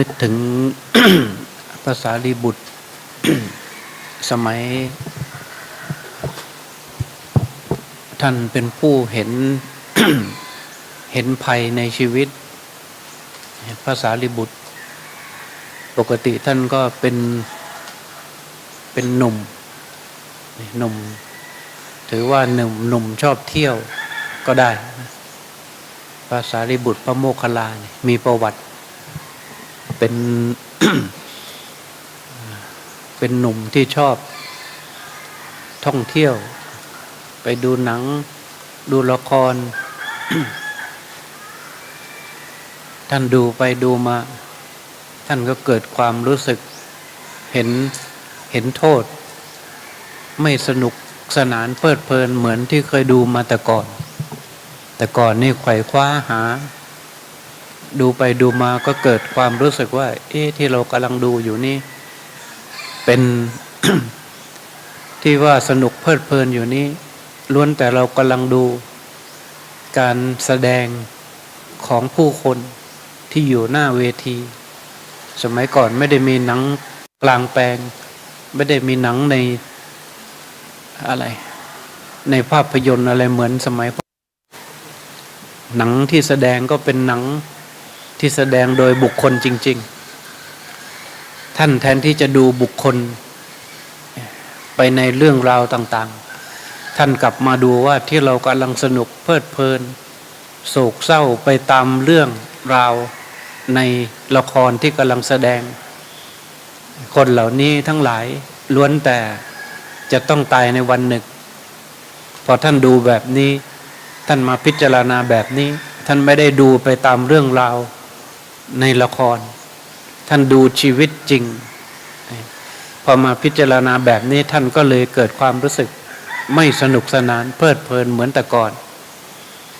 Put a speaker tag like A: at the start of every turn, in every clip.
A: นึกถึงภาษาลีบุตร สมัย ท่านเป็นผู้เห็นเห็นภัยในชีวิตภาษาลีบุตร ปกติท่านก็เป็นเป็นหนุ่มหนุ่ม ถือว่าหนุ่มหนุ่มชอบเที่ยวก็ได้ภาษาลีบุตรพระโมคคัลลานี่มีประวัติ เป็น เป็นหนุ่มที่ชอบท่องเที่ยว ไปดูหนัง ดูละคร ท่านดูไปดูมา ท่านก็เกิดความรู้สึก เห็นเห็นโทษ ไม่สนุกสนานเพลิดเพลินเหมือนที่เคยดูมาแต่ก่อน แต่ก่อนนี่ไขว่คว้าหา ดูไปดูมาก็เกิดความรู้สึกว่า เอ๊ะที่เรากำลังดูอยู่นี่ เป็นที่ว่าสนุกเพลิดเพลินอยู่นี้ล้วนแต่เรากำลังดู การแสดงของผู้คนที่อยู่หน้าเวที สมัยก่อนไม่ได้มีหนังกลางแปลง ไม่ได้มีหนังในอะไร ในภาพยนตร์อะไรเหมือนสมัย หนังที่แสดงก็เป็นหนัง ที่แสดงโดยบุคคลจริง ๆ ท่านแทนที่จะดูบุคคลไปในเรื่องราวต่างๆ ท่านกลับมาดูว่าที่เรากำลังสนุกเพลิดเพลิน โศกเศร้าไปตามเรื่องราวในละครที่กำลังแสดง คนเหล่านี้ทั้งหลายล้วนแต่จะต้องตายในวันหนึ่ง พอท่านดูแบบนี้ ท่านมาพิจารณาแบบนี้ ท่านไม่ได้ดูไปตามเรื่องราว ในละคร ท่านดูชีวิตจริง พอมาพิจารณาแบบนี้ท่านก็เลยเกิดความรู้สึก ไม่สนุกสนานเพลิดเพลินเหมือนแต่ก่อน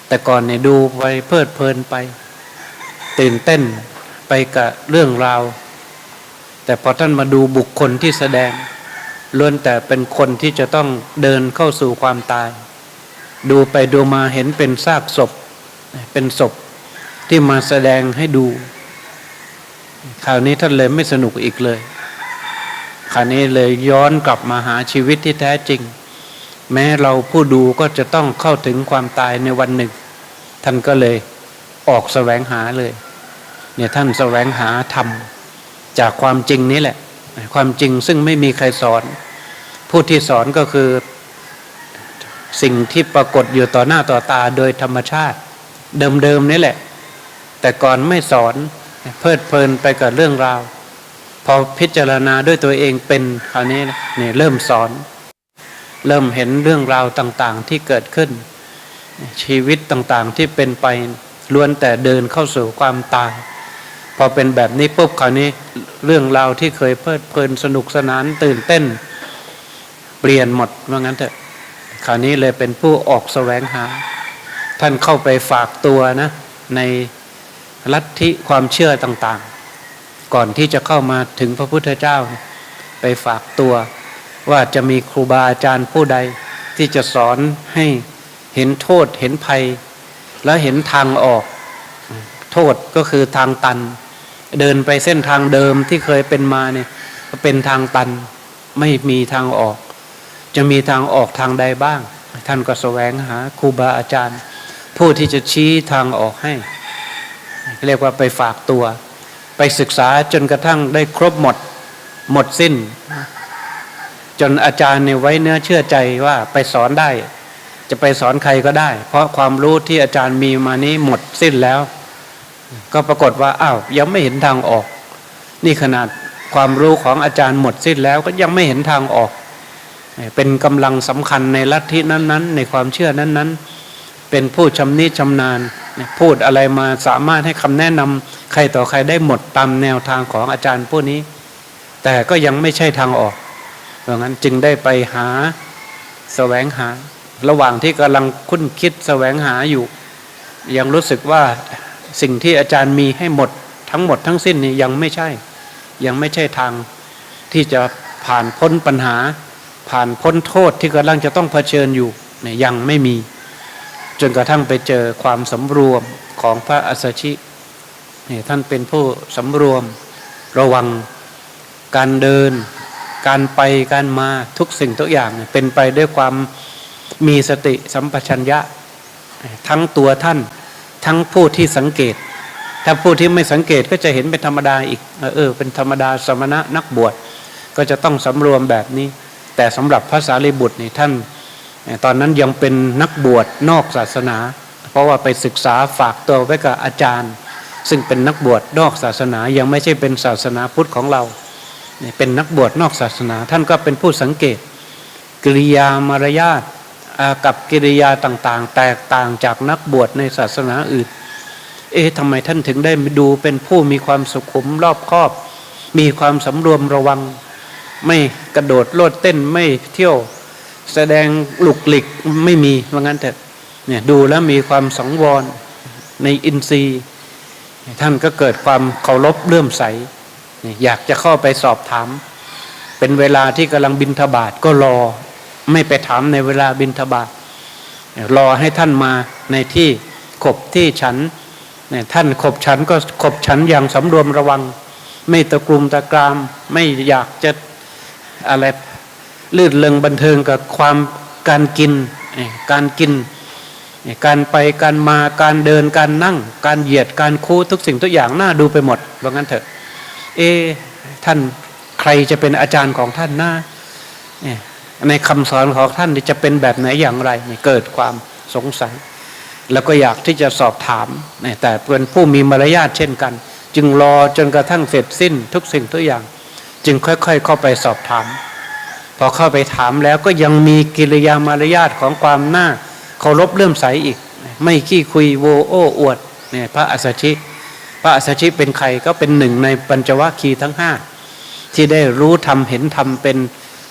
A: แต่ก่อนเนี่ยดูไปเพลิดเพลินไป ตื่นเต้นไปกับเรื่องราว แต่พอท่านมาดูบุคคลที่แสดงล้วนแต่เป็นคนที่จะต้องเดินเข้าสู่ความตาย ดูไปดูมาเห็นเป็นซากศพ เป็นศพที่มาแสดงให้ดู คราวนี้ท่านเลยไม่สนุกอีกเลย คราวนี้เลยย้อนกลับมาหาชีวิตที่แท้จริง แม้เราผู้ดูก็จะต้องเข้าถึงความตายในวันหนึ่ง ท่านก็เลยออกแสวงหาเลย เนี่ยท่านแสวงหาธรรมจากความจริงนี้แหละ ความจริงซึ่งไม่มีใครสอน ผู้ที่สอนก็คือสิ่งที่ปรากฏอยู่ต่อหน้าต่อตาโดยธรรมชาติ เดิมๆนี่แหละ แต่ก่อนไม่สอน เพลิดเพลินไปกับเรื่องราว พอพิจารณาด้วยตัวเองเป็นคราวนี้เนี่ยเริ่มสอน เริ่มเห็นเรื่องราวต่างๆที่เกิดขึ้น ชีวิตต่างๆที่เป็นไปล้วนแต่เดินเข้าสู่ความตายพอเป็นแบบนี้ปุ๊บคราวนี้เรื่องราวที่เคยเพลิดเพลินสนุกสนานตื่นเต้น เปลี่ยนหมดว่างั้นเถอะคราวนี้เลยเป็นผู้ออกแสวงหา ท่านเข้าไปฝากตัวนะ ใน ลัทธิความเชื่อต่างๆ ก่อนที่จะเข้ามาถึงพระพุทธเจ้า ไปฝากตัวว่าจะมีครูบาอาจารย์ผู้ใดที่จะสอนให้เห็นโทษเห็นภัย แล้วเห็นทางออก โทษก็คือทางตัน เดินไปเส้นทางเดิมที่เคยเป็นมาเนี่ยเป็นทางตันไม่มีทางออก จะมีทางออกทางใดบ้าง ท่านก็แสวงหาครูบาอาจารย์ ผู้ที่จะชี้ทางออกให้ เรียกว่าไปฝากตัว ไปศึกษาจนกระทั่งได้ครบหมด หมดสิ้น จนอาจารย์เนี่ยไว้เนื้อเชื่อใจว่าไปสอนได้ จะไปสอนใครก็ได้ เพราะความรู้ที่อาจารย์มีมานี้หมดสิ้นแล้ว ก็ปรากฏว่าอ้าวยังไม่เห็นทางออก นี่ขนาดความรู้ของอาจารย์หมดสิ้นแล้วก็ยังไม่เห็นทางออก เป็นกำลังสำคัญในลัทธินั้น ๆ ในความเชื่อนั้น ๆ เป็นผู้ชำนิชำนาญ พูดอะไรมาสามารถให้คำแนะนำใครต่อใครได้หมดตามแนวทางของอาจารย์ผู้นี้ แต่ก็ยังไม่ใช่ทางออกเพราะงั้นจึงได้ไปหาแสวงหา ระหว่างที่กำลังคุ้นคิดแสวงหาอยู่ ยังรู้สึกว่าสิ่งที่อาจารย์มีให้หมดทั้งหมดทั้งสิ้นนี่ยังไม่ใช่ ยังไม่ใช่ทางที่จะผ่านพ้นปัญหา ผ่านพ้นโทษที่กำลังจะต้องเผชิญอยู่เนี่ยยังไม่มี จนกระทั่งไปเจอความสำรวมของพระอัสสชินี่ท่านเป็นผู้สำรวมระวังการเดิน การไปการมาทุกสิ่งทุกอย่างเนี่ยเป็นไปด้วยความมีสติสัมปชัญญะ ทั้งตัวท่านทั้งผู้ที่สังเกต ถ้าผู้ที่ไม่สังเกตก็จะเห็นเป็นธรรมดาอีกเออเป็นธรรมดาสมณะนักบวชก็จะต้องสำรวมแบบนี้ แต่สำหรับพระสารีบุตรนี่ท่าน ตอนนั้นยังเป็นนักบวชนอกศาสนา เพราะว่าไปศึกษาฝากตัวไว้กับอาจารย์ ซึ่งเป็นนักบวชนอกศาสนายังไม่ใช่เป็นศาสนาพุทธของเรา เป็นนักบวชนอกศาสนา ท่านก็เป็นผู้สังเกต กิริยามารยาทกับกิริยาต่างๆ แตกต่างจากนักบวชในศาสนาอื่น เอ๊ะทำไมท่านถึงได้ดูเป็นผู้มีความสุขุมรอบคอบ มีความสำรวมระวัง ไม่กระโดดโลดเต้นไม่เที่ยว แสดงหลุกหลิกไม่มีว่างั้นแต่เนี่ยดูแล้วมีความสังวรในอินทรีย์ ท่านก็เกิดความเคารพเลื่อมใส อยากจะเข้าไปสอบถาม เป็นเวลาที่กำลังบินทบาทก็รอไม่ไปถามในเวลาบินทบาทรอให้ท่านมาในที่ขบที่ฉันท่านขบฉันก็ขบฉันอย่างสำรวมระวัง ไม่ตะกรุมตะกราม ไม่อยากจะอะไร ลื่นเลงบันเทิงกับความการกิน การกิน การไปการมาการเดินการนั่ง การเหยียดการคู่ทุกสิ่งทุกอย่างน่าดูไปหมดว่างั้นเถอะ เอท่านใครจะเป็นอาจารย์ของท่านหน้าในคำสอนของท่านจะเป็นแบบไหนอย่างไรเกิดความสงสัย แล้วก็อยากที่จะสอบถาม แต่เป็นผู้มีมารยาทเช่นกัน จึงรอจนกระทั่งเสร็จสิ้นทุกสิ่งทุกอย่าง จึงค่อยๆ เข้าไปสอบถาม พอเข้าไปถามแล้วก็ยังมีกิริยามารยาทของความน่าเคารพเลื่มใสอีก ไม่ขี้คุยโวโอ้อวดเนี่ยพระอัสสชิ พระอัสสชิเป็นใครก็เป็นหนึ่งในปัญจวัคคีย์ทั้งห้าที่ได้รู้ทำเห็นทำเป็น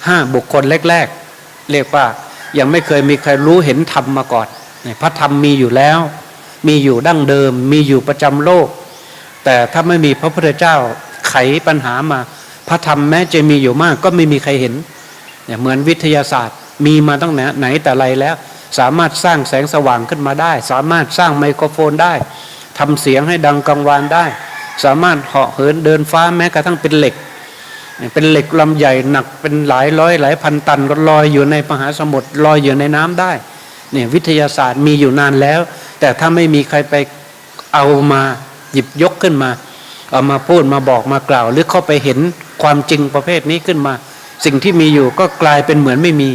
A: ห้าบุคคลแรกๆ เรียกว่ายังไม่เคยมีใครรู้เห็นธรรมมาก่อนพระธรรมมีอยู่แล้ว มีอยู่ดั้งเดิม มีอยู่ประจำโลก แต่ถ้าไม่มีพระพุทธเจ้าไขปัญหามา พระธรรมแม้จะมีอยู่มากก็ไม่มีใครเห็น เนี่ยเหมือนวิทยาศาสตร์ มีมาตั้งไหนแต่ไรแล้ว สามารถสร้างแสงสว่างขึ้นมาได้ สามารถสร้างไมโครโฟนได้ทำเสียงให้ดังกังวานได้ สามารถเหาะเหินเดินฟ้าแม้กระทั่งเป็นเหล็ก เป็นเหล็กลำใหญ่หนักเป็นหลายร้อยหลายพันตันก็ลอยอยู่ในมหาสมุทรลอยอยู่ในน้ำได้เนี่ยวิทยาศาสตร์มีอยู่นานแล้ว แต่ถ้าไม่มีใครไปเอามาหยิบยกขึ้นมา เอามาพูดมาบอกมากล่าว หรือเข้าไปเห็นความจริงประเภทนี้ขึ้นมา สิ่งที่มีอยู่ก็กลายเป็นเหมือนไม่มี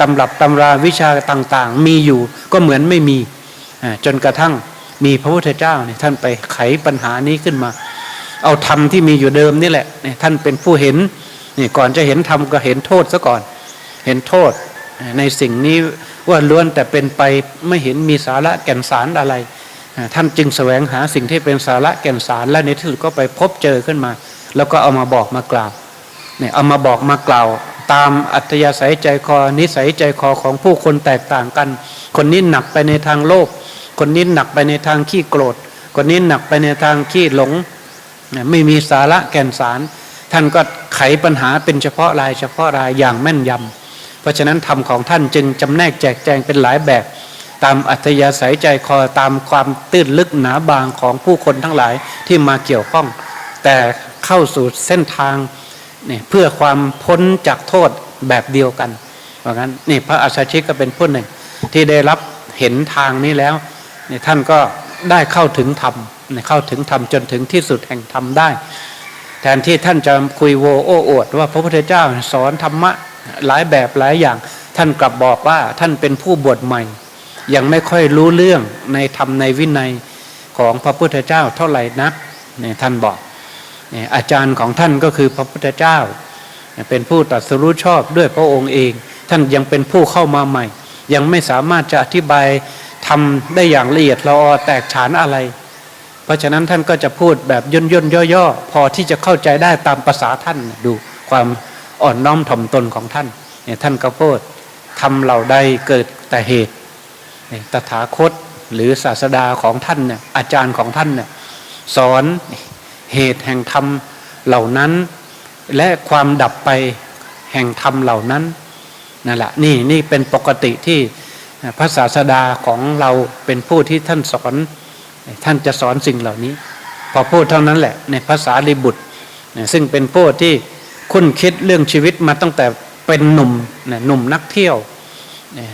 A: ตำรับตำราวิชาต่างๆ มีอยู่ก็เหมือนไม่มี จนกระทั่งมีพระพุทธเจ้าเนี่ยท่านไปไขปัญหานี้ขึ้นมา เอาธรรมที่มีอยู่เดิมนี่แหละเนี่ยท่านเป็นผู้เห็นนี่ก่อนจะเห็นธรรมก็เห็นโทษซะก่อน เห็นโทษในสิ่งนี้ว่าล้วนแต่เป็นไปไม่เห็นมีสาระแก่นสารอะไร ท่านจึงแสวงหาสิ่งที่เป็นสาระแก่นสารและในที่สุดก็ไปพบเจอขึ้นมา แล้วก็เอามาบอกมากล่าว เนี่ยเอามาบอกมากล่าว ตามอัธยาศัยใจคอนิสัยใจคอของผู้คนแตกต่างกัน คนนี้หนักไปในทางโลภคนนี้หนักไปในทางขี้โกรธ คนนี้หนักไปในทางขี้หลงไม่มีสาระแก่นสาร ท่านก็ไขปัญหาเป็นเฉพาะรายเฉพาะรายอย่างแม่นยำเพราะฉะนั้นธรรมของท่านจึงจำแนกแจกแจงเป็นหลายแบบ ตามอัธยาศัยใจคอตามความตื้นลึกหนาบางของผู้คนทั้งหลายที่มาเกี่ยวข้อง แต่เข้าสู่เส้นทาง เนี่ยเพื่อความพ้นจากโทษแบบเดียวกันเพราะงั้นนี่พระอาชาชิกก็เป็นผู้หนึ่ง ที่ได้รับเห็นทางนี้แล้วเนี่ยท่านก็ได้เข้าถึงธรรมเข้าถึงธรรมจนถึงที่สุดแห่งธรรมได้ แทนที่ท่านจะคุยโวโอ้อวดว่าพระพุทธเจ้าสอนธรรมะหลายแบบหลายอย่าง ท่านกลับบอกว่าท่านเป็นผู้บวชใหม่ ยังไม่ค่อยรู้เรื่องในธรรมในวินัยของพระพุทธเจ้าเท่าไหร่นักเนี่ยท่านบอก อาจารย์ของท่านก็คือพระพุทธเจ้า เป็นผู้ตรัสรู้ชอบด้วยพระองค์เอง ท่านยังเป็นผู้เข้ามาใหม่ ยังไม่สามารถจะอธิบายทำได้อย่างละเอียดละออแตกฉานอะไร เพราะฉะนั้นท่านก็จะพูดแบบย่นย่นย่อๆ พอที่จะเข้าใจได้ตามภาษาท่านดูความอ่อนน้อมถ่อมตนของท่านเนี่ยท่านก็พูดทำเหล่าใดเกิดแต่เหตุตถาคตหรือศาสดาของท่านเนี่ยอาจารย์ของท่านเนี่ยสอน เหตุแห่งธรรมเหล่านั้น และความดับไปแห่งธรรมเหล่านั้นนั่นแหละนี่นี่เป็นปกติที่พระศาสดาของเราเป็นผู้ที่ท่านสอน ท่านจะสอนสิ่งเหล่านี้ พอพูดเท่านั้นแหละ ในภาษาลิบุตร ซึ่งเป็นผู้ที่คุ้นคิดเรื่องชีวิตมาตั้งแต่เป็นหนุ่มหนุ่มนักเที่ยว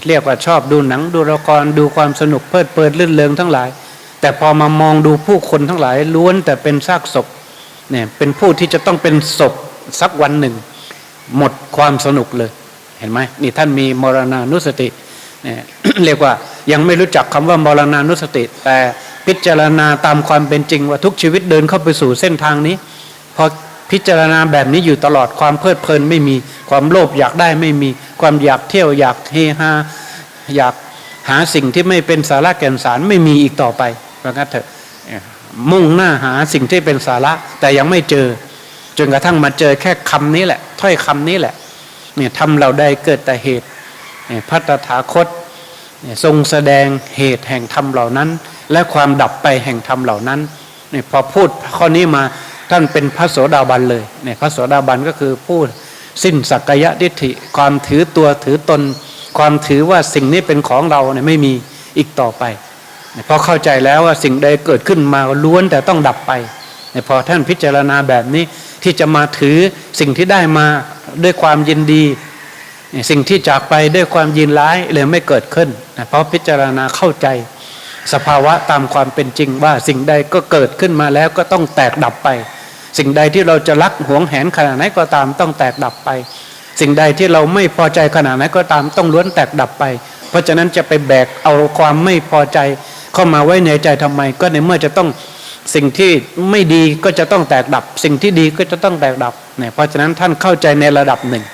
A: เรียกว่าชอบดูหนังดูละครดูความสนุกเพลิดเพลินลื่นเริงทั้งหลาย แต่พอมามองดูผู้คนทั้งหลายล้วนแต่เป็นซากศพเนี่ยเป็นผู้ที่จะต้องเป็นศพสักวันหนึ่ง หมดความสนุกเลย เห็นไหมนี่ท่านมีมรณานุสติเนี่ยเรียกว่ายังไม่รู้จักคำว่ามรณานุสติ แต่พิจารณาตามความเป็นจริงว่าทุกชีวิตเดินเข้าไปสู่เส้นทางนี้พอพิจารณาแบบนี้อยู่ตลอดความเพลิดเพลินไม่มีความโลภอยากได้ไม่มีความอยากเที่ยวอยากเฮฮาอยากหาสิ่งที่ไม่เป็นสาระแก่นสารไม่มีอีกต่อไป เพรางั้นเถอะมุ่งหน้าหาสิ่งที่เป็นสาระ แต่ยังไม่เจอ จนกระทั่งมาเจอแค่คำนี้แหละ ถ้อยคำนี้แหละเนี่ยทำเราได้เกิดแต่เหตุนี่พระตถาคตเนี่ทรงแสดงเหตุแห่งธรรมเหล่านั้น และความดับไปแห่งธรรมเหล่านั้นเนี่ยพอพูดข้อนี้มาท่านเป็นพระโสดาบันเลยเนี่ยพระโสดาบันก็คือผู้สิ้นสักยะทิฏฐิความถือตัวถือตน ความถือว่าสิ่งนี้เป็นของเราเนี่ยไม่มีอีกต่อไป พอเข้าใจแล้วว่าสิ่งใดเกิดขึ้นมาล้วนแต่ต้องดับไปพอท่านพิจารณาแบบนี้ที่จะมาถือสิ่งที่ได้มาด้วยความยินดี สิ่งที่จากไปด้วยความยินร้ายเลยไม่เกิดขึ้นเพราะพิจารณาเข้าใจ สภาวะตามความเป็นจริงว่าสิ่งใดก็เกิดขึ้นมาแล้วก็ต้องแตกดับไป สิ่งใดที่เราจะรักหวงแหนขนาดไหนก็ตามต้องแตกดับไป สิ่งใดที่เราไม่พอใจขนาดไหนก็ตามต้องล้วนแตกดับไป เพราะฉะนั้นจะไปแบกเอาความไม่พอใจ เข้ามาไว้ในใจทำไม ก็ในเมื่อจะต้องสิ่งที่ไม่ดีก็จะต้องแตกดับ สิ่งที่ดีก็จะต้องแตกดับเนี่ยเพราะฉะนั้นท่านเข้าใจในระดับหนึ่ง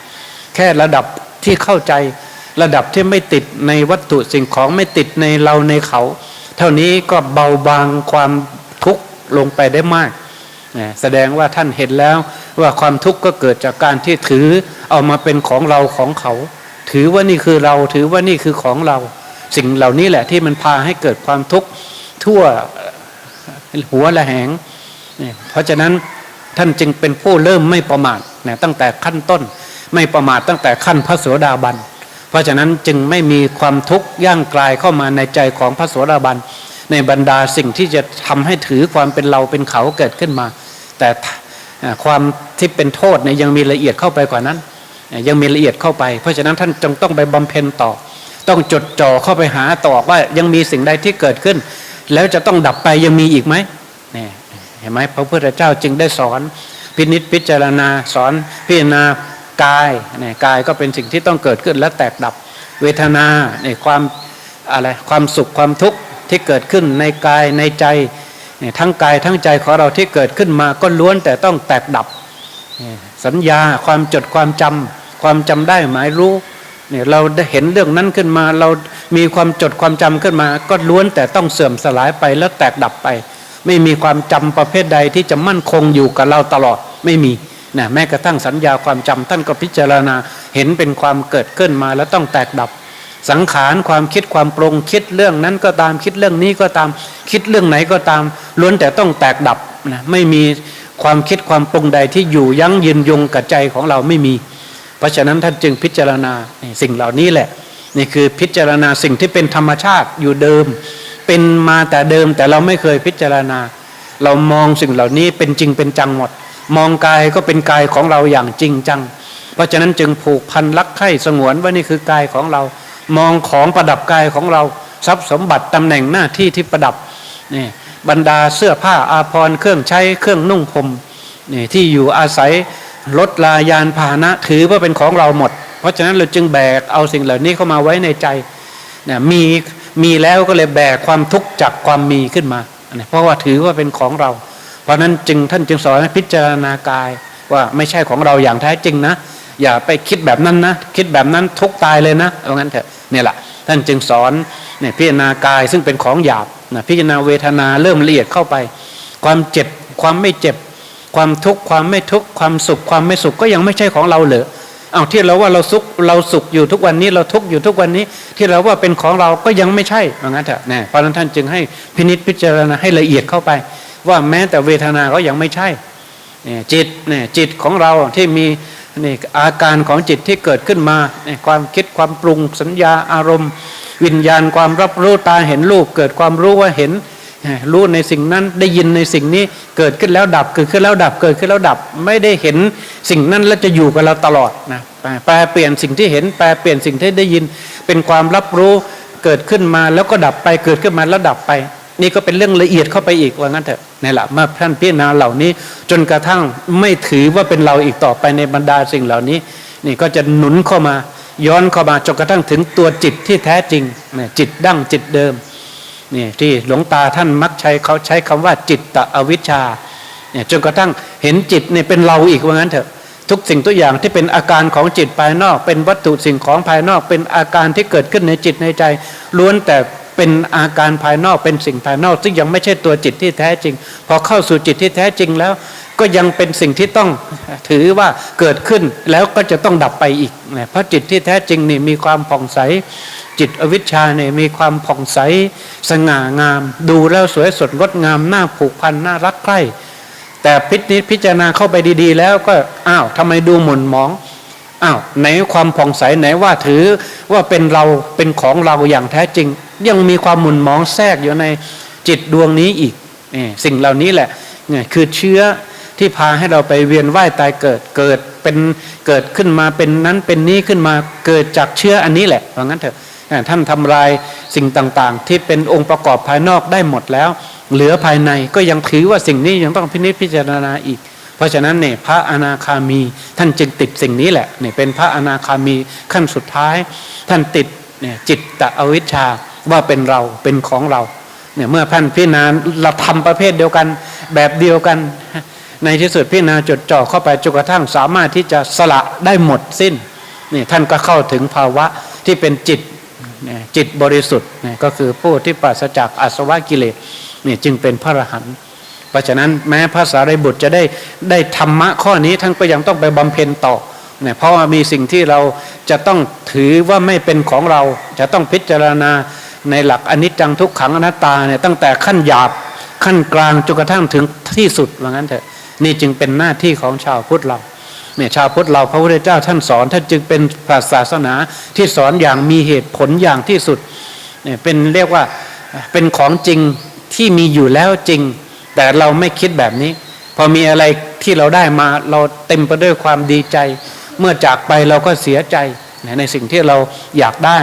A: แค่ระดับที่เข้าใจระดับที่ไม่ติดในวัตถุสิ่งของไม่ติดในเราในเขา เท่านี้ก็เบาบางความทุกข์ลงไปได้มากนะแสดงว่าท่านเห็นแล้วว่าความทุกข์ก็เกิดจากการที่ถือเอามาเป็นของเราของเขา ถือว่านี่คือเราถือว่านี่คือของเรา สิ่งเหล่านี้แหละที่มันพาให้เกิดความทุกข์ทั่วหัวละแหง เพราะฉะนั้นท่านจึงเป็นผู้เริ่มไม่ประมาทนะตั้งแต่ขั้นต้น ไม่ประมาทตั้งแต่ขั้นพระโสดาบัน เพราะฉะนั้นจึงไม่มีความทุกข์ย่างกลายเข้ามาในใจของพระโสดาบัน ในบรรดาสิ่งที่จะทำให้ถือความเป็นเราเป็นเขาเกิดขึ้นมา แต่ความที่เป็นโทษเนี่ยยังมีละเอียดเข้าไปกว่านั้น ยังมีละเอียดเข้าไป เพราะฉะนั้นท่านจงต้องไปบำเพ็ญต่อ ต้องจดจ่อเข้าไปหาต่อว่ายังมีสิ่งใดที่เกิดขึ้น แล้วจะต้องดับไปยังมีอีกไหมเนี่ยเห็นไหมพระพุทธเจ้าจึงได้สอน พินิจพิจารณาสอนพิจารณากายเนี่ยกายก็เป็นสิ่งที่ต้องเกิดขึ้นและแตกดับเวทนาเนี่ยความอะไรความสุขความทุกข์ที่เกิดขึ้นในกายในใจเนี่ยทั้งกายทั้งใจของเราที่เกิดขึ้นมาก็ล้วนแต่ต้องแตกดับเนี่ยสัญญาความจดความจำความจำได้หมายรู้ เนี่ยเราเห็นเรื่องนั้นขึ้นมา เรามีความจดความจำขึ้นมา ก็ล้วนแต่ต้องเสื่อมสลายไปแล้วแตกดับไป ไม่มีความจำประเภทใดที่จะมั่นคงอยู่กับเราตลอดไม่มีนะแม้กระทั่งสัญญาความจำท่านก็พิจารณาเห็นเป็นความเกิดขึ้นมาแล้วต้องแตกดับ สังขารความคิดความปรงคิดเรื่องนั้นก็ตามคิดเรื่องนี้ก็ตามคิดเรื่องไหนก็ตาม ล้วนแต่ต้องแตกดับนะไม่มีความคิดความปรุงใดที่อยู่ยั้งยืนยงกับใจของเราไม่มี เพราะฉะนั้นท่านจึงพิจารณาสิ่งเหล่านี้แหละ นี่คือพิจารณาสิ่งที่เป็นธรรมชาติอยู่เดิม เป็นมาแต่เดิมแต่เราไม่เคยพิจารณา เรามองสิ่งเหล่านี้เป็นจริงเป็นจังหมด มองกายก็เป็นกายของเราอย่างจริงจัง เพราะฉะนั้นจึงผูกพันรักใคร่สงวนว่านี่คือกายของเรา มองของประดับกายของเราทรัพย์สมบัติตำแหน่งหน้าที่ที่ประดับนี่บรรดาเสื้อผ้าอาภรณ์เครื่องใช้เครื่องนุ่งห่มนี่ที่อยู่อาศัย รถลายานพาหนะถือว่าเป็นของเราหมด เพราะฉะนั้นเราจึงแบกเอาสิ่งเหล่านี้เข้ามาไว้ในใจเนี่ยมีมีแล้วก็เลยแบกความทุกข์จากความมีขึ้นมาเนี่ยเพราะว่าถือว่าเป็นของเรา เพราะนั้นจึงท่านจึงสอนพิจารณากายว่าไม่ใช่ของเราอย่างแท้จริงนะ อย่าไปคิดแบบนั้นนะ คิดแบบนั้นทุกตายเลยนะเอางั้นเถอะเนี่ยแหละท่านจึงสอนเนี่ยพิจารณากายซึ่งเป็นของหยาบนะพิจารณาเวทนาเริ่มละเอียดเข้าไป ความเจ็บความไม่เจ็บ ความทุกข์ความไม่ทุกข์ความสุขความไม่สุขก็ยังไม่ใช่ของเราเหรอเอาที่เราว่าเราสุขเราสุขอยู่ทุกวันนี้เราทุกข์อยู่ทุกวันนี้ ที่เราว่าเป็นของเราก็ยังไม่ใช่เพราะงั้นเถอะนี่ยเพราะฉะนั้นท่านจึงให้พินิจพิจารณาให้ละเอียดเข้าไป ว่าแม้แต่เวทนาก็ยังไม่ใช่เนี่ยจิตเนี่ยจิตของเราที่มีนี่อาการของจิตที่เกิดขึ้นมาเนี่ยความคิดความปรุงสัญญาอารมณ์ วิญญาณความรับรู้ตาเห็นรูปเกิดความรู้ว่าเห็น รู้ในสิ่งนั้นได้ยินในสิ่งนี้เกิดขึ้นแล้วดับเกิดขึ้นแล้วดับเกิดขึ้นแล้วดับ ไม่ได้เห็นสิ่งนั้นแล้วจะอยู่กับเราตลอดนะแปลเปลี่ยนสิ่งที่เห็นแปลเปลี่ยนสิ่งที่ได้ยินเป็นความรับรู้เกิดขึ้นมาแล้วก็ดับไปเกิดขึ้นมาแล้วดับไป นี่ก็เป็นเรื่องละเอียดเข้าไปอีกว่างั้นเถอะนี่แหละเมื่อท่านพิจารณาเหล่านี้ จนกระทั่งไม่ถือว่าเป็นเราอีกต่อไปในบรรดาสิ่งเหล่านี้ นี่ก็จะหนุนเข้ามาย้อนเข้ามาจนกระทั่งถึงตัวจิตที่แท้จริงจิตดั้งจิตเดิม นี่ที่หลวงตาท่านมักใช้เขาใช้คำว่าจิตตะอวิชชาเนี่ยจนกระทั่งเห็นจิตเนี่ยเป็นเราอีกว่างั้นเถอะ ทุกสิ่งทุกอย่างที่เป็นอาการของจิตภายนอก เป็นวัตถุสิ่งของภายนอก เป็นอาการที่เกิดขึ้นในจิตในใจล้วนแต่ เป็นอาการภายนอกเป็นสิ่งภายนอกซึ่งยังไม่ใช่ตัวจิตที่แท้จริง พอเข้าสู่จิตที่แท้จริงแล้ว ก็ยังเป็นสิ่งที่ต้องถือว่าเกิดขึ้นแล้วก็จะต้องดับไปอีกนะเพราะจิตที่แท้จริงนี่มีความผ่องใส จิตอวิชชาเนี่ยมีความผ่องใสสง่างาม ดูแล้วสวยสดงดงามน่าผูกพันน่ารักใคร่แต่พิจิตพิจารณาเข้าไปดีๆ แล้วก็อ้าวทำไมดูหม่นหมอง อ้าวไหนความผ่องใสไหนว่าถือว่าเป็นเราเป็นของเราอย่างแท้จริง ยังมีความหมุนมองแทรกอยู่ในจิตดวงนี้อีกนี่สิ่งเหล่านี้แหละเนี่ยคือเชื้อที่พาให้เราไปเวียนว่ายตายเกิดเกิดเป็นเกิดขึ้นมาเป็นนั้นเป็นนี้ขึ้นมาเกิดจากเชื้ออันนี้แหละเพราะงั้นเถอะท่านทำลายสิ่งต่างๆ ที่เป็นองค์ประกอบภายนอกได้หมดแล้ว เหลือภายในก็ยังถือว่าสิ่งนี้ยังต้องพินิจพิจารณาอีก ราะฉะนั้นเนี่ยพระอนาคามีท่านจึงติดสิ่งนี้แหละเนี่ยเป็นพระอนาคามีขั้นสุดท้าย ท่านติดเนี่ยจิตตะอวิชชาว่าเป็นเราเป็นของเราเนี่ยเมื่อท่านพิจารณาเราทำประเภทเดียวกันแบบเดียวกัน ในที่สุดพิจารณาจดจ่อเข้าไปจนกระทั่งสามารถที่จะสละได้หมดสิ้นนี่ท่านก็เข้าถึงภาวะที่เป็นจิตจิตบริสุทธิ์ก็คือผู้ที่ปราศจากอาสวะกิเลสนี่จึงเป็นพระอรหันต์ เพราะฉะนั้นแม้พระสารีบุตรจะได้ได้ธรรมะข้อนี้ท่านก็ยังต้องไปบำเพ็ญต่อเนี่ยเพราะว่ามีสิ่งที่เราจะต้องถือว่าไม่เป็นของเรา จะต้องพิจารณาในหลักอนิจจังทุกขังอนัตตาเนี่ยตั้งแต่ขั้นหยาบขั้นกลางจนกระทั่งถึงที่สุดว่างั้นเถอะนี่จึงเป็นหน้าที่ของชาวพุทธเราเนี่ยชาวพุทธเราพระพุทธเจ้าท่านสอนท่านจึงเป็นศาสนาที่สอนอย่างมีเหตุผลอย่างที่สุดเนี่ยเป็นเรียกว่าเป็นของจริงที่มีอยู่แล้วจริง แต่เราไม่คิดแบบนี้ พอมีอะไรที่เราได้มาเราเต็มไปด้วยความดีใจ เมื่อจากไปเราก็เสียใจในสิ่งที่เราอยากได้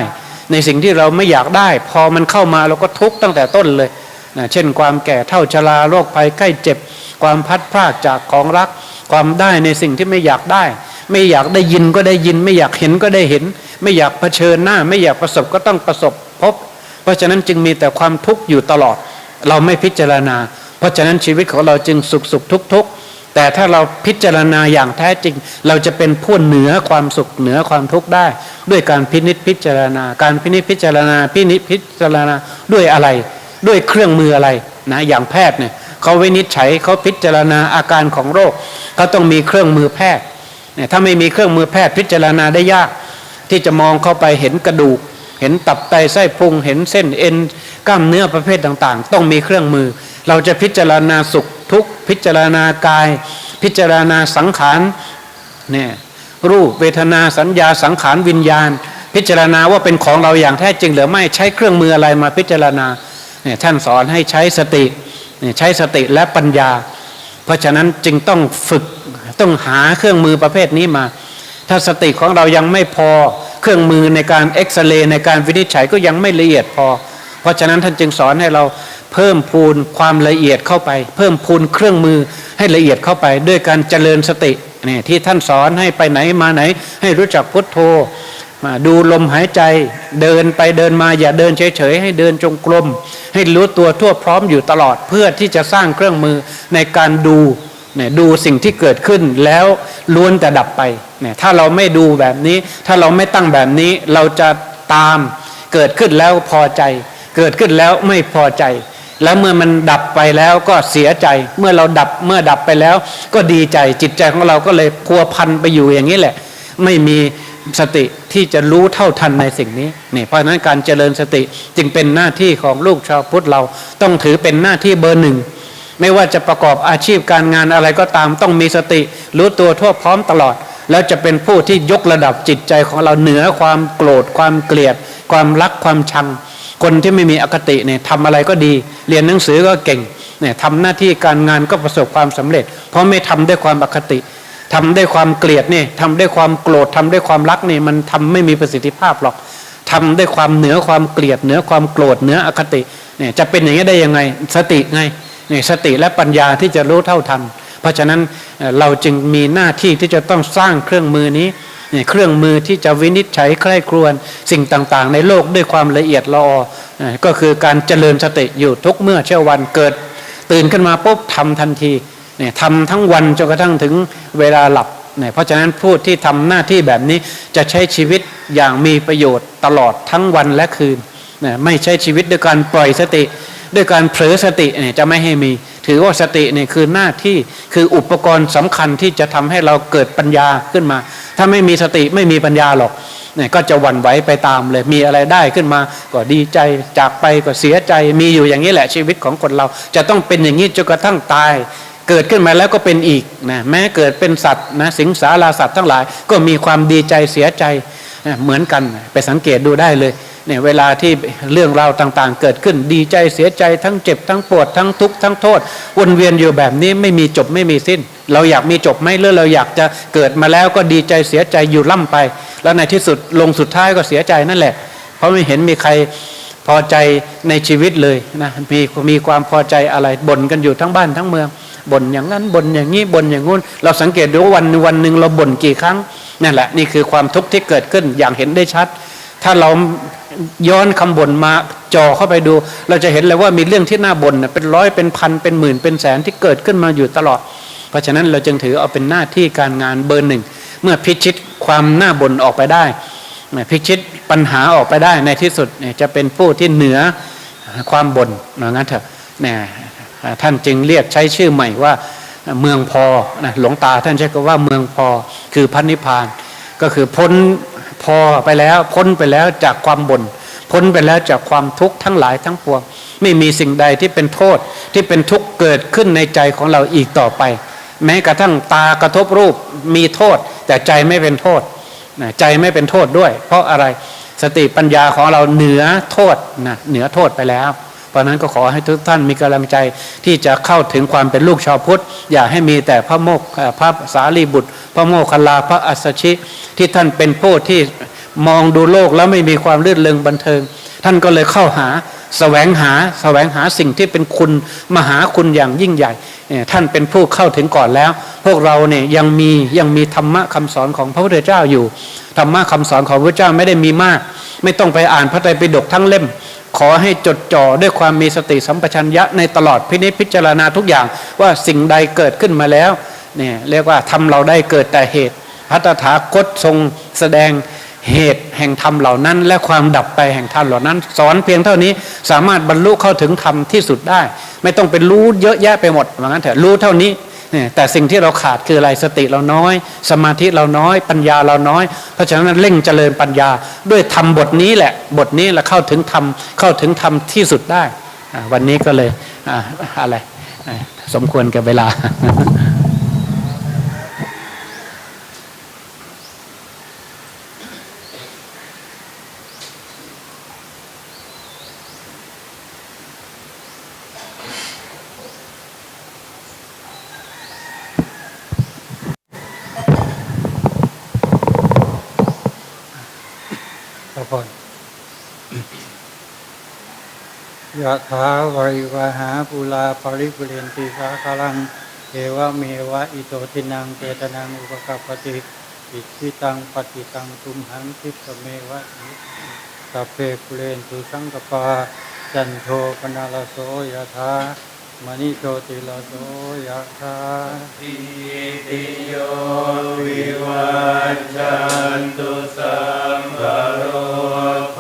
A: ในสิ่งที่เราไม่อยากได้ พอมันเข้ามาเราก็ทุกข์ตั้งแต่ต้นเลยนะเช่น ความแก่เท่าชราโรคภัยใกล้เจ็บ ความพัดพรากจากของรัก ความได้ในสิ่งที่ไม่อยากได้ ไม่อยากได้ยินก็ได้ยิน ไม่อยากเห็นก็ได้เห็น ไม่อยากเผชิญหน้า ไม่อยากประสบก็ต้องประสบพบ เพราะฉะนั้นจึงมีแต่ความทุกข์อยู่ตลอด เราไม่พิจารณา เพราะฉะนั้นชีวิตของเราจึงสุขสุขทุกทุกแต่ถ้าเราพิจารณาอย่างแท้จริง เราจะเป็นผู้เหนือความสุขเหนือความทุกข์ได้ ด้วยการพินิจพิจารณา การพินิจพิจารณาพินิจพิจารณาด้วยอะไร ด้วยเครื่องมืออะไรนะอย่างแพทย์เนี่ยเขาวินิจฉัยเขาพิจารณาอาการของโรคเขาต้องมีเครื่องมือแพทย์เนี่ยถ้าไม่มีเครื่องมือแพทย์พิจารณาได้ยาก ที่จะมองเข้าไปเห็นกระดูก เห็นตับไตไส้พุงเห็นเส้นเอ็นกล้ามเนื้อประเภทต่างๆ ต้องมีเครื่องมือ เราจะพิจารณาสุขทุกพิจารณากาย พิจารณาสังขารเนี่ยรูปเวทนาสัญญาสังขารวิญญาณ พิจารณาว่าเป็นของเราอย่างแท้จริงหรือไม่ใช้เครื่องมืออะไรมาพิจารณาเนี่ยท่านสอนให้ใช้สติเนี่ยใช้สติและปัญญา เพราะฉะนั้นจึงต้องฝึกต้องหาเครื่องมือประเภทนี้มา ถ้าสติของเรายังไม่พอเครื่องมือในการเอ็กซเรย์ในการวินิจฉัยก็ยังไม่ละเอียดพอ เพราะฉะนั้นท่านจึงสอนให้เรา เพิ่มพูนความละเอียดเข้าไป เพิ่มพูนเครื่องมือให้ละเอียดเข้าไป ด้วยการเจริญสติเนี่ยที่ท่านสอนให้ไปไหนมาไหน ให้รู้จักพุทโธมาดูลมหายใจเดินไปเดินมาอย่าเดินเฉยๆ ให้เดินจงกรมให้รู้ตัวทั่วพร้อมอยู่ตลอดเพื่อที่จะสร้างเครื่องมือในการดูเนี่ยดูสิ่งที่เกิดขึ้นแล้วล้วนแต่ดับไปเนี่ยถ้าเราไม่ดูแบบนี้ ถ้าเราไม่ตั้งแบบนี้เราจะตามเกิดขึ้นแล้วพอใจ เกิดขึ้นแล้วไม่พอใจ แล้วเมื่อมันดับไปแล้วก็เสียใจ เมื่อเราดับเมื่อดับไปแล้ว ก็ดีใจจิตใจของเราก็เลยพัวพันไปอยู่อย่างนี้แหละ ไม่มีสติที่จะรู้เท่าทันในสิ่งนี้นี่เพราะฉะนั้นการเจริญสติจึงเป็นหน้าที่ของลูกชาวพุทธเราต้องถือเป็นหน้าที่เบอร์หนึ่งไม่ว่าจะประกอบอาชีพการงานอะไรก็ตามต้องมีสติรู้ตัวทั่วพร้อมตลอด แล้วจะเป็นผู้ที่ยกระดับจิตใจของเราเหนือความโกรธ ความเกลียด ความรักความชัง คนที่ไม่มีอคติเนี่ยทำอะไรก็ดี เรียนหนังสือก็เก่งเนี่ยทำหน้าที่การงานก็ประสบความสำเร็จ เพราะไม่ทำด้วยความอคติทำด้วยความเกลียดนี่ทำด้วยความโกรธทำด้วยความรักนี่มันทำไม่มีประสิทธิภาพหรอกทำด้วยความเหนือความเกลียดเหนือความโกรธเหนืออคติเนี่ยจะเป็นอย่างนี้ได้ยังไงสติไงเนี่ยสติและปัญญาที่จะรู้เท่าทัน เพราะฉะนั้นเราจึงมีหน้าที่ที่จะต้องสร้างเครื่องมือนี้ เครื่องมือที่จะวินิจฉัยใคร่ครวญสิ่งต่างๆ ในโลกด้วยความละเอียดละออก็คือการเจริญสติอยู่ทุกเมื่อเช้าวันเกิด ตื่นขึ้นมาปุ๊บทำทันทีเนี่ยทำทั้งวันจนกระทั่งถึงเวลาหลับเนี่ยเพราะฉะนั้นผู้ที่ทำหน้าที่แบบนี้จะใช้ชีวิตอย่างมีประโยชน์ตลอดทั้งวันและคืนเนี่ยไม่ใช้ชีวิตด้วยการปล่อยสติ ด้วยการเผลอสติเนี่ยจะไม่ให้มี ถือว่าสติเนี่ยคือหน้าที่คืออุปกรณ์สำคัญที่จะทำให้เราเกิดปัญญาขึ้นมา ถ้าไม่มีสติไม่มีปัญญาหรอกเนี่ยก็จะหวั่นไหวไปตามเลย มีอะไรได้ขึ้นมาก็ดีใจจากไปก็เสียใจมีอยู่อย่างนี้แหละชีวิตของคนเรา จะต้องเป็นอย่างนี้จนกระทั่งตาย เกิดขึ้นมาแล้วก็เป็นอีกนะแม้เกิดเป็นสัตว์นะสิงสาราสัตว์ทั้งหลาย ก็มีความดีใจเสียใจนะเหมือนกันไปสังเกตดูได้เลย เนี่ยเวลาที่เรื่องราวต่างๆ เกิดขึ้นดีใจเสียใจทั้งเจ็บทั้งปวดทั้งทุกข์ทั้งโทษ วนเวียนอยู่แบบนี้ไม่มีจบไม่มีสิ้น เราอยากมีจบไหมหรือเราอยากจะเกิดมาแล้วก็ดีใจเสียใจอยู่ล่ำไป แล้วในที่สุดลงสุดท้ายก็เสียใจนั่นแหละ เพราะไม่เห็นมีใครพอใจในชีวิตเลยนะมีมีความพอใจอะไรบ่นกันอยู่ทั้งบ้านทั้งเมืองบ่นอย่างนั้นบ่นอย่างนี้บ่นอย่างงู้น เราสังเกตดูว่าวันวันหนึ่งเราบ่นกี่ครั้งนั่นแหละนี่คือความทุกข์ที่เกิดขึ้นอย่างเห็นได้ชัด ถ้าเรา ย้อนคำบ่นมาจ่อเข้าไปดู เราจะเห็นเลยว่ามีเรื่องที่น่าบ่นเป็นร้อยเป็นพันเป็นหมื่นเป็นแสนที่เกิดขึ้นมาอยู่ตลอด เพราะฉะนั้นเราจึงถือเอาเป็นหน้าที่การงานเบอร์หนึ่ง เมื่อพิชิตความน่าบ่นออกไปได้พิชิตปัญหาออกไปได้ในที่สุดจะเป็นผู้ที่เหนือความบ่นว่างั้นเถอะเนี่ยท่านจึงเรียกใช้ชื่อใหม่ว่าเมืองพอนะหลวงตาท่านใช้คำว่าเมืองพอคือพันนิพาน ก็คือพ้น อไปแล้ว พ้นไปแล้วจากความบน่นพ้นไปแล้วจากความทุกข์ทั้งหลายทั้งปวง ไม่มีสิ่งใดที่เป็นโทษที่เป็นทุกข์เกิดขึ้นในใจของเราอีกต่อไป แม้กระทั่งตากระทบรูปมีโทษ แต่ใจไม่เป็นโทษนะใจไม่เป็นโทษด้วย เพราะอะไรสติปัญญาของเราเหนือโทษนะเหนือโทษไปแล้ว เพราะนั้นก็ขอให้ทุกท่านมีกำลังใจที่จะเข้าถึงความเป็นลูกชาวพุทธ อย่าให้มีแต่พระโมกพระสารีบุตร พระโมคคัลลาพระอัสสชิ ที่ท่านเป็นผู้ที่มองดูโลกแล้วไม่มีความลื่นเลงบันเทิง ท่านก็เลยเข้าหาแสวงหาแสวงหาสิ่งที่เป็นคุณมหาคุณอย่างยิ่งใหญ่ ท่านเป็นผู้เข้าถึงก่อนแล้ว พวกเราเนี่ยยังมียังมีธรรมะคำสอนของพระพุทธเจ้าอยู่ธรรมะคำสอนของพระเจ้าไม่ได้มีมาก ไม่ต้องไปอ่านพระไตรปิฎกทั้งเล่ม ขอให้จดจ่อด้วยความมีสติสัมปชัญญะในตลอดพินิจพิจารณาทุกอย่างว่าสิ่งใดเกิดขึ้นมาแล้วเนี่ยเรียกว่าทำเราได้เกิดแต่เหตุพระตถาคตทรงแสดงเหตุแห่งธรรมเหล่านั้น และความดับไปแห่งธรรมเหล่านั้น สอนเพียงเท่านี้สามารถบรรลุเข้าถึงธรรมที่สุดได้ ไม่ต้องเป็นรู้เยอะแยะไปหมดว่างั้นเถอะรู้เท่านี้ แต่สิ่งที่เราขาดคืออะไรสติเราน้อย สมาธิเราน้อย ปัญญาเราน้อย เพราะฉะนั้นเร่งเจริญปัญญา ด้วยทำบทนี้แหละ บทนี้เราเข้าถึงธรรมเข้าถึงธรรมที่สุดได้ วันนี้ก็เลยออะไรสมควรกับเวลา
B: ยะถาวริวหาปุลาปริปุเรนติสาคาลังเอวะเมวะอิโตทินังเจตนังอุปกัปปติอิทิตังปฏิตังตุมหังคิปะเมวะอิสัพเพปุเรนตุสังกปาจันโทปนาลโสยะถามณิโชติลโสยะถา
C: อิติโยวิวัจจันตุสัมภโรโค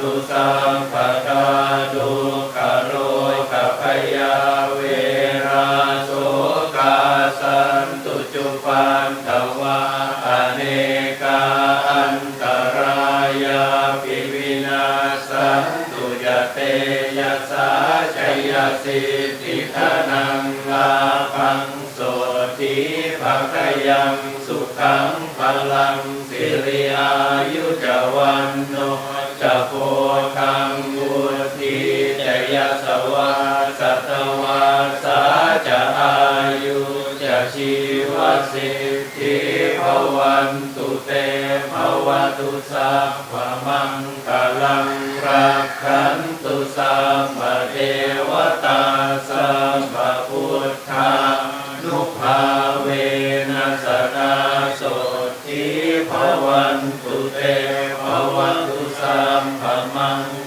C: ตุสัมปทาทุกขโรกัพยาเวราโสกาสันตุจุปันตวาอเนกาอันตรายาปิวินาสันตุยเตยัสสาชัยสิทธิธนังลา เวนัสตาโสทิภวันตุเตภวันตุสัมภมัง